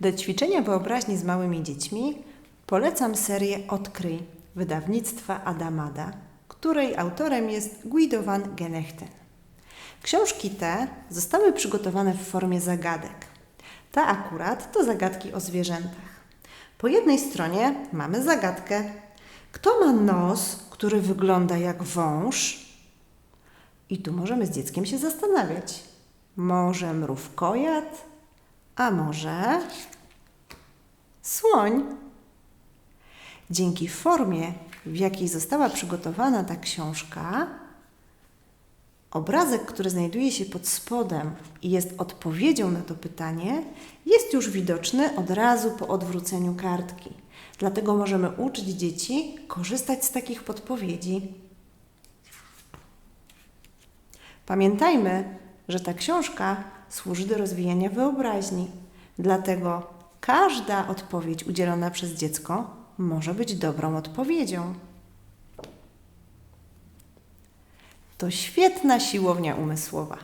Do ćwiczenia wyobraźni z małymi dziećmi polecam serię Odkryj wydawnictwa Adamada, której autorem jest Guido van Genechten. Książki te zostały przygotowane w formie zagadek. Ta akurat to zagadki o zwierzętach. Po jednej stronie mamy zagadkę. Kto ma nos, który wygląda jak wąż? I tu możemy z dzieckiem się zastanawiać. Może mrówkojad, a może słoń. Dzięki formie, w jakiej została przygotowana ta książka, obrazek, który znajduje się pod spodem i jest odpowiedzią na to pytanie, jest już widoczny od razu po odwróceniu kartki. Dlatego możemy uczyć dzieci korzystać z takich podpowiedzi. Pamiętajmy, że ta książka służy do rozwijania wyobraźni. Dlatego każda odpowiedź udzielona przez dziecko może być dobrą odpowiedzią. To świetna siłownia umysłowa.